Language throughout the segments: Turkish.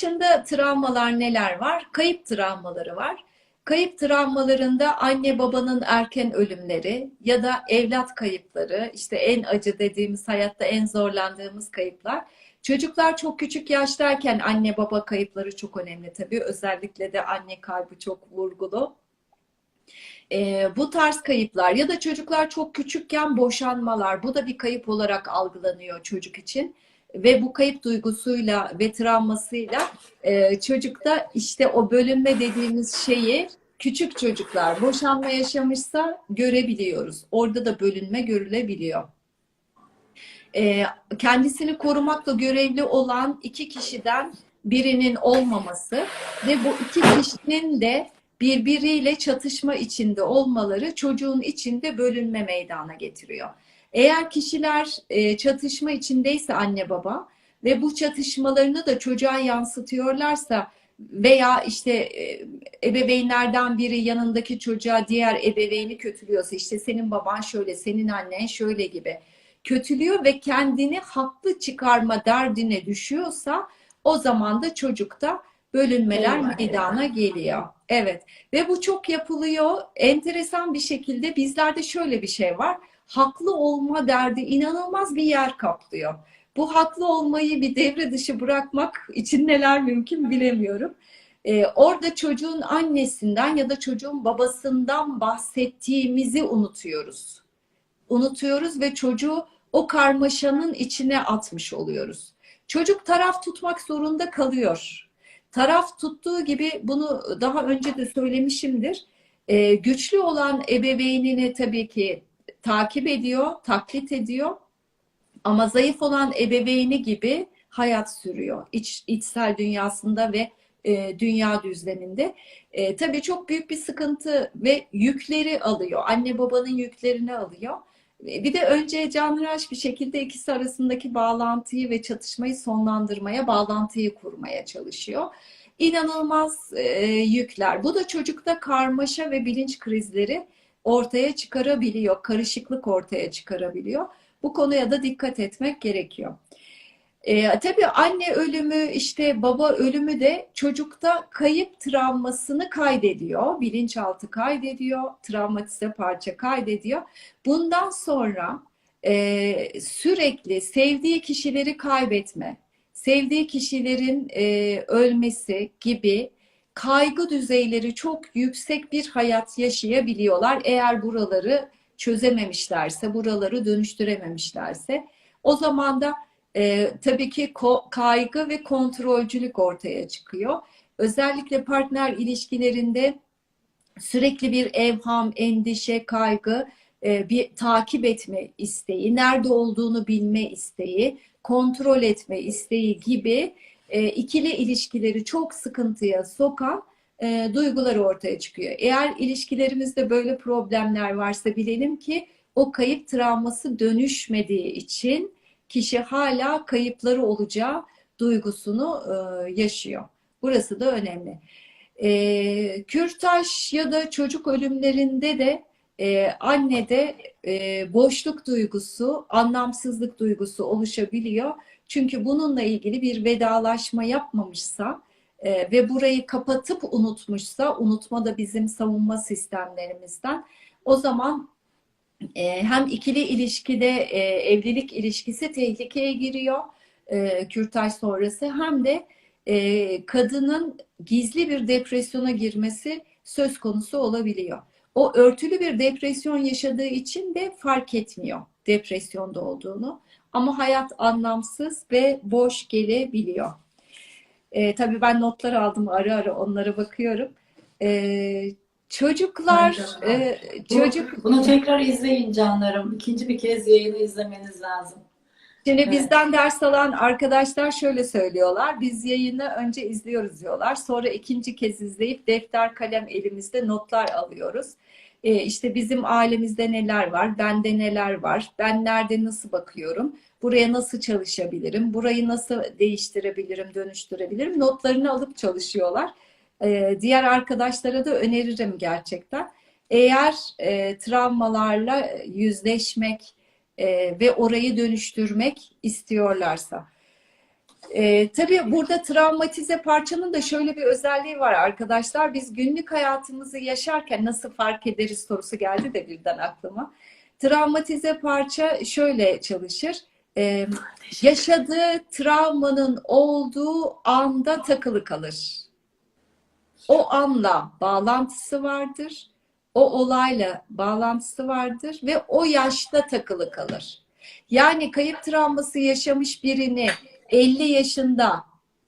dışında travmalar neler var? Kayıp travmaları var. Kayıp travmalarında anne babanın erken ölümleri ya da evlat kayıpları, işte en acı dediğimiz hayatta en zorlandığımız kayıplar. Çocuklar çok küçük yaştayken anne baba kayıpları çok önemli tabii. Özellikle de anne kaybı çok vurgulu. Ee, bu tarz kayıplar ya da çocuklar çok küçükken boşanmalar bu da bir kayıp olarak algılanıyor çocuk için ve bu kayıp duygusuyla ve travmasıyla e, çocukta işte o bölünme dediğimiz şeyi küçük çocuklar boşanma yaşamışsa görebiliyoruz. Orada da bölünme görülebiliyor. E, kendisini korumakla görevli olan iki kişiden birinin olmaması ve bu iki kişinin de birbiriyle çatışma içinde olmaları çocuğun içinde bölünme meydana getiriyor. Eğer kişiler e, çatışma içindeyse anne baba ve bu çatışmalarını da çocuğa yansıtıyorlarsa veya işte e, ebeveynlerden biri yanındaki çocuğa diğer ebeveyni kötülüyorsa işte senin baban şöyle, senin annen şöyle gibi kötülüyor ve kendini haklı çıkarma derdine düşüyorsa o zaman da çocukta bölünmeler Eyvah, meydana geliyor. Evet ve bu çok yapılıyor. Enteresan bir şekilde bizlerde şöyle bir şey var. Haklı olma derdi inanılmaz bir yer kaplıyor. Bu haklı olmayı bir devre dışı bırakmak için neler mümkün bilemiyorum. Ee, orada çocuğun annesinden ya da çocuğun babasından bahsettiğimizi unutuyoruz. Unutuyoruz ve çocuğu o karmaşanın içine atmış oluyoruz. Çocuk taraf tutmak zorunda kalıyor. Taraf tuttuğu gibi bunu daha önce de söylemişimdir. Ee, güçlü olan ebeveynini tabii ki takip ediyor, taklit ediyor. Ama zayıf olan ebeveyni gibi hayat sürüyor. İç, içsel dünyasında ve e, dünya düzleminde. E, tabii çok büyük bir sıkıntı ve yükleri alıyor. Anne babanın yüklerini alıyor. E, Bir de önce canhıraş bir şekilde ikisi arasındaki bağlantıyı ve çatışmayı sonlandırmaya, bağlantıyı kurmaya çalışıyor. İnanılmaz e, yükler. Bu da çocukta karmaşa ve bilinç krizleri ortaya çıkarabiliyor, karışıklık ortaya çıkarabiliyor. Bu konuya da dikkat etmek gerekiyor. E, tabii anne ölümü, işte baba ölümü de çocukta kayıp travmasını kaydediyor, bilinçaltı kaydediyor, travmatize parça kaydediyor. Bundan sonra e, sürekli sevdiği kişileri kaybetme, sevdiği kişilerin e, ölmesi gibi kaygı düzeyleri çok yüksek bir hayat yaşayabiliyorlar. Eğer buraları çözememişlerse, buraları dönüştürememişlerse o zaman da e, tabii ki kaygı ve kontrolcülük ortaya çıkıyor. Özellikle partner ilişkilerinde sürekli bir evham, endişe, kaygı, e, bir takip etme isteği, nerede olduğunu bilme isteği, kontrol etme isteği gibi e, ikili ilişkileri çok sıkıntıya sokan e, duygular ortaya çıkıyor. Eğer ilişkilerimizde böyle problemler varsa bilelim ki o kayıp travması dönüşmediği için kişi hala kayıpları olacağı duygusunu e, yaşıyor. Burası da önemli. E, kürtaj ya da çocuk ölümlerinde de e, annede e, boşluk duygusu, anlamsızlık duygusu oluşabiliyor. Çünkü bununla ilgili bir vedalaşma yapmamışsa e, ve burayı kapatıp unutmuşsa, unutma da bizim savunma sistemlerimizden, o zaman e, hem ikili ilişkide e, evlilik ilişkisi tehlikeye giriyor e, kürtaj sonrası hem de e, kadının gizli bir depresyona girmesi söz konusu olabiliyor. O örtülü bir depresyon yaşadığı için de fark etmiyor depresyonda olduğunu. Ama hayat anlamsız ve boş gelebiliyor. E, tabii ben notlar aldım ara ara onlara bakıyorum. E, çocuklar, e, çocuk Bunu tekrar izleyin canlarım. İkinci bir kez yayını izlemeniz lazım. Şimdi Evet. bizden ders alan arkadaşlar şöyle söylüyorlar. Biz yayını önce izliyoruz diyorlar. Sonra ikinci kez izleyip defter kalem elimizde notlar alıyoruz. Ee, işte bizim ailemizde neler var, bende neler var, ben nerede nasıl bakıyorum, buraya nasıl çalışabilirim, burayı nasıl değiştirebilirim, dönüştürebilirim notlarını alıp çalışıyorlar. Ee, diğer arkadaşlara da öneririm gerçekten. Eğer e, travmalarla yüzleşmek, e, ve orayı dönüştürmek istiyorlarsa. Ee, tabii burada travmatize parçanın da şöyle bir özelliği var arkadaşlar. Biz günlük hayatımızı yaşarken nasıl fark ederiz sorusu geldi de birden aklıma. Travmatize parça şöyle çalışır. Ee, yaşadığı travmanın olduğu anda takılı kalır. O anla bağlantısı vardır. O olayla bağlantısı vardır ve o yaşta takılı kalır. Yani kayıp travması yaşamış birini 50 yaşında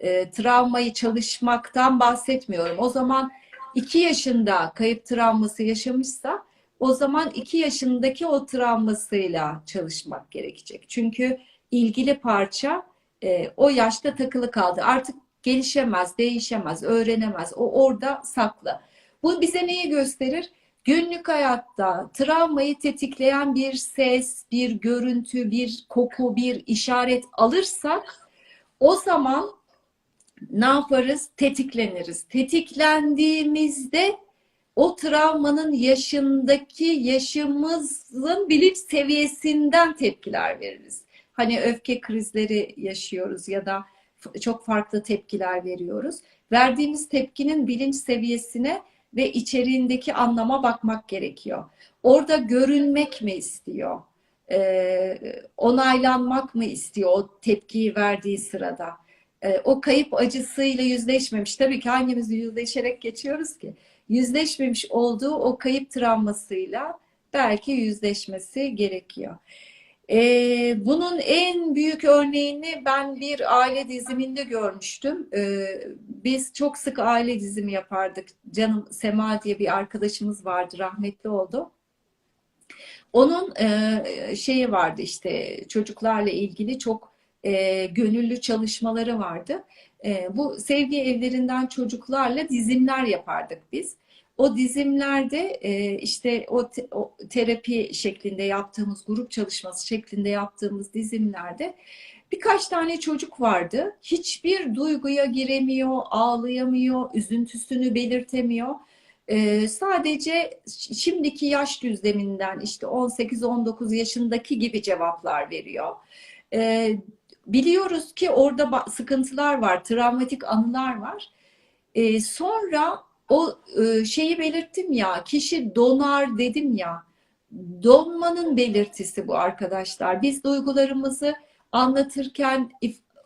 e, travmayı çalışmaktan bahsetmiyorum. O zaman 2 yaşında kayıp travması yaşamışsa o zaman 2 yaşındaki o travmasıyla çalışmak gerekecek. Çünkü ilgili parça e, o yaşta takılı kaldı. Artık gelişemez, değişemez, öğrenemez. O orada saklı. Bu bize neyi gösterir? Günlük hayatta travmayı tetikleyen bir ses, bir görüntü, bir koku, bir işaret alırsak o zaman ne yaparız? Tetikleniriz. Tetiklendiğimizde o travmanın yaşındaki yaşımızın bilinç seviyesinden tepkiler veririz. Hani öfke krizleri yaşıyoruz ya da çok farklı tepkiler veriyoruz. Verdiğimiz tepkinin bilinç seviyesine ve içeriğindeki anlama bakmak gerekiyor. Orada görünmek mi istiyor? Ee, onaylanmak mı istiyor o tepkiyi verdiği sırada? Ee, o kayıp acısıyla yüzleşmemiş. Tabii ki hangimiz yüzleşerek geçiyoruz ki? Yüzleşmemiş olduğu o kayıp travmasıyla belki yüzleşmesi gerekiyor. Ee, bunun en büyük örneğini ben bir aile diziminde görmüştüm. Ee, biz çok sık aile dizimi yapardık. Canım Sema diye bir arkadaşımız vardı, rahmetli oldu. Onun e, şeyi vardı işte çocuklarla ilgili çok e, gönüllü çalışmaları vardı. E, bu sevgi evlerinden çocuklarla dizimler yapardık biz. O dizimlerde e, işte o, te, o terapi şeklinde yaptığımız, grup çalışması şeklinde yaptığımız dizimlerde birkaç tane çocuk vardı. Hiçbir duyguya giremiyor, ağlayamıyor, üzüntüsünü belirtemiyor. Ee, sadece şimdiki yaş düzleminden işte 18-19 yaşındaki gibi cevaplar veriyor. Ee, biliyoruz ki orada sıkıntılar var, travmatik anılar var. Ee, sonra o e, şeyi belirttim ya, kişi donar dedim ya, donmanın belirtisi bu arkadaşlar. Biz duygularımızı anlatırken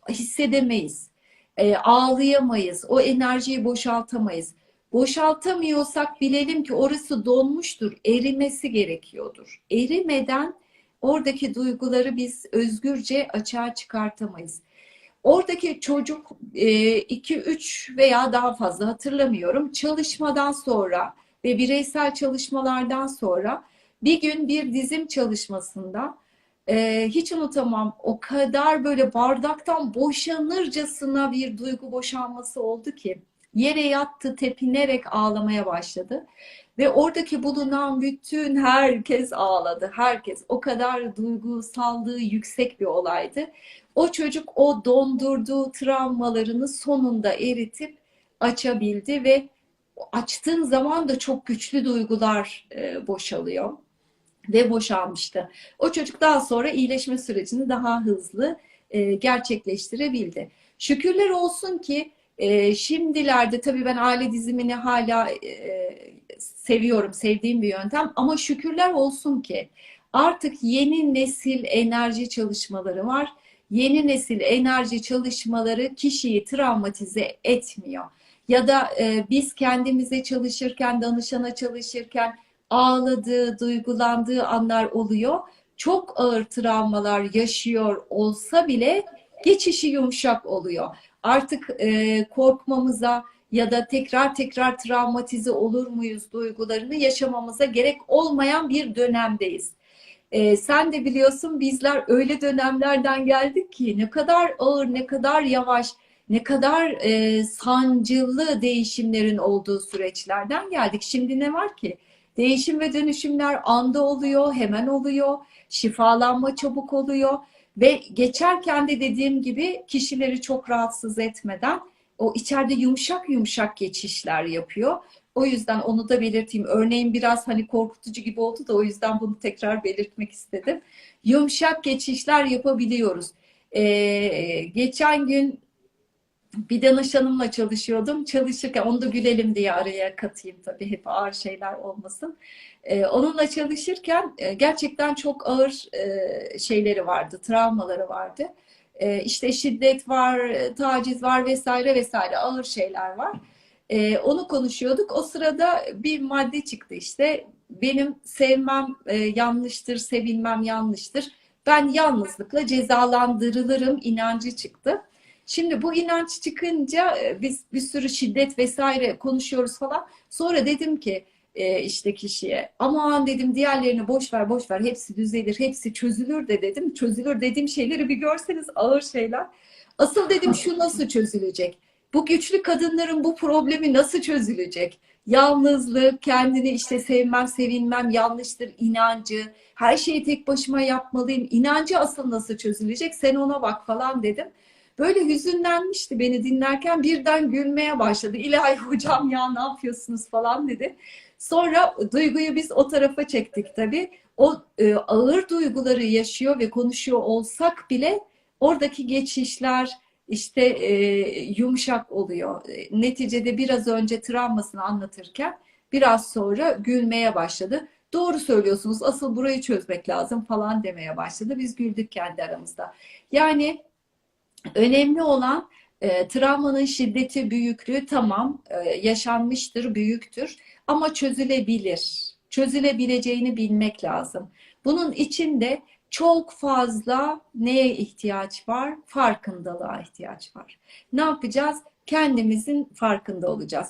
hissedemeyiz, e, ağlayamayız, o enerjiyi boşaltamayız. Boşaltamıyorsak bilelim ki orası donmuştur, erimesi gerekiyordur. Erimeden oradaki duyguları biz özgürce açığa çıkartamayız. Oradaki çocuk 2-3 veya daha fazla hatırlamıyorum çalışmadan sonra ve bireysel çalışmalardan sonra bir gün bir dizim çalışmasında hiç unutamam o kadar böyle bardaktan boşanırcasına bir duygu boşanması oldu ki yere yattı tepinerek ağlamaya başladı ve oradaki bulunan bütün herkes ağladı herkes o kadar duygusallığı yüksek bir olaydı o çocuk o dondurduğu travmalarını sonunda eritip açabildi ve açtığın zaman da çok güçlü duygular e, boşalıyor ve boşalmıştı. O çocuk daha sonra iyileşme sürecini daha hızlı e, gerçekleştirebildi. Şükürler olsun ki e, şimdilerde tabii ben aile dizimini hala seviyorum, sevdiğim bir yöntem ama şükürler olsun ki artık yeni nesil enerji çalışmaları var yeni nesil enerji çalışmaları kişiyi travmatize etmiyor. Ya da e, biz kendimize çalışırken, danışana çalışırken ağladığı, duygulandığı anlar oluyor. Çok ağır travmalar yaşıyor olsa bile geçişi yumuşak oluyor. Artık e, korkmamıza ya da tekrar tekrar travmatize olur muyuz duygularını yaşamamıza gerek olmayan bir dönemdeyiz. E, sen de biliyorsun bizler öyle dönemlerden geldik ki ne kadar ağır, ne kadar yavaş, ne kadar e, sancılı değişimlerin olduğu süreçlerden geldik. Şimdi ne var ki? Değişim ve dönüşümler anda oluyor, hemen oluyor, şifalanma çabuk oluyor ve geçerken de dediğim gibi kişileri çok rahatsız etmeden o içeride yumuşak yumuşak geçişler yapıyor. O yüzden onu da belirteyim. Örneğin biraz hani korkutucu gibi oldu da o yüzden bunu tekrar belirtmek istedim. Yumuşak geçişler yapabiliyoruz. Ee, geçen gün bir danışanımla çalışıyordum. Çalışırken onu da gülelim diye araya katayım tabii hep ağır şeyler olmasın. Ee, onunla çalışırken e, gerçekten çok ağır e, şeyleri vardı, travmaları vardı. Ee, işte şiddet var, e, taciz var vesaire vesaire ağır şeyler var. Ee, onu konuşuyorduk. O sırada bir madde çıktı işte. Benim sevmem e, yanlıştır, sevilmem yanlıştır. Ben yalnızlıkla cezalandırılırım inancı çıktı. Şimdi bu inanç çıkınca e, biz bir sürü şiddet vesaire konuşuyoruz falan. Sonra dedim ki e, işte kişiye aman dedim diğerlerini boş ver boş ver hepsi düzelir hepsi çözülür de dedim. Çözülür dediğim şeyleri bir görseniz ağır şeyler. Asıl dedim şu nasıl çözülecek? Bu güçlü kadınların bu problemi nasıl çözülecek? Yalnızlık, kendini işte sevmem, sevilmem yanlıştır inancı, her şeyi tek başıma yapmalıyım. İnancı asıl nasıl çözülecek? Sen ona bak falan dedim. Böyle hüzünlenmişti beni dinlerken birden gülmeye başladı. İlahi hocam ya ne yapıyorsunuz falan dedi. Sonra duyguyu biz o tarafa çektik tabii. O e, ağır duyguları yaşıyor ve konuşuyor olsak bile oradaki geçişler işte e, yumuşak oluyor. E, Neticede biraz önce travmasını anlatırken biraz sonra gülmeye başladı. Doğru söylüyorsunuz asıl burayı çözmek lazım falan demeye başladı. Biz güldük kendi aramızda. Yani Önemli olan e, travmanın şiddeti, büyüklüğü tamam e, yaşanmıştır, büyüktür ama çözülebilir. Çözülebileceğini bilmek lazım. Bunun için de çok fazla neye ihtiyaç var? Farkındalığa ihtiyaç var. Ne yapacağız? Kendimizin farkında olacağız.